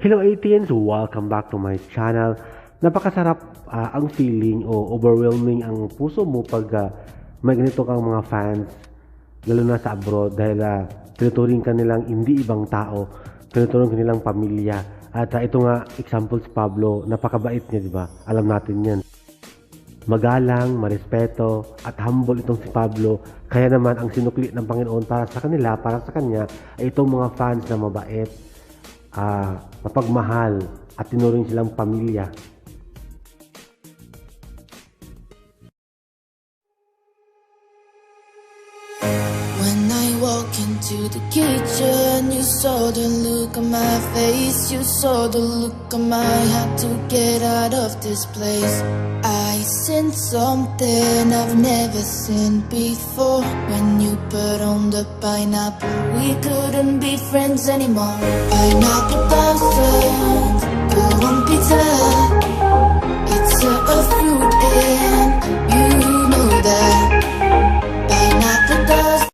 Hello ATNs! Welcome back to my channel. Napakasarap ah, ang feeling o overwhelming ang puso mo pag ah, may ganito kang mga fans, lalo na sa abroad dahil uh, tinuturing ka nilang hindi ibang tao, tinuturing ka nilang pamilya. At ah, ito nga, example si Pablo, napakabait niya, di ba? Alam natin yan. Magalang, marespeto, at humble itong si Pablo. Kaya naman, ang sinukli ng Panginoon para sa kanila, para sa kanya, ay itong mga fans na mabait, ah, mapagmahal, at tinuring silang pamilya. Walk into the kitchen, you saw the look on my face. You saw the look on my had to get out of this place. I seen something I've never seen before. When you put on the pineapple, we couldn't be friends anymore. Pineapple doesn't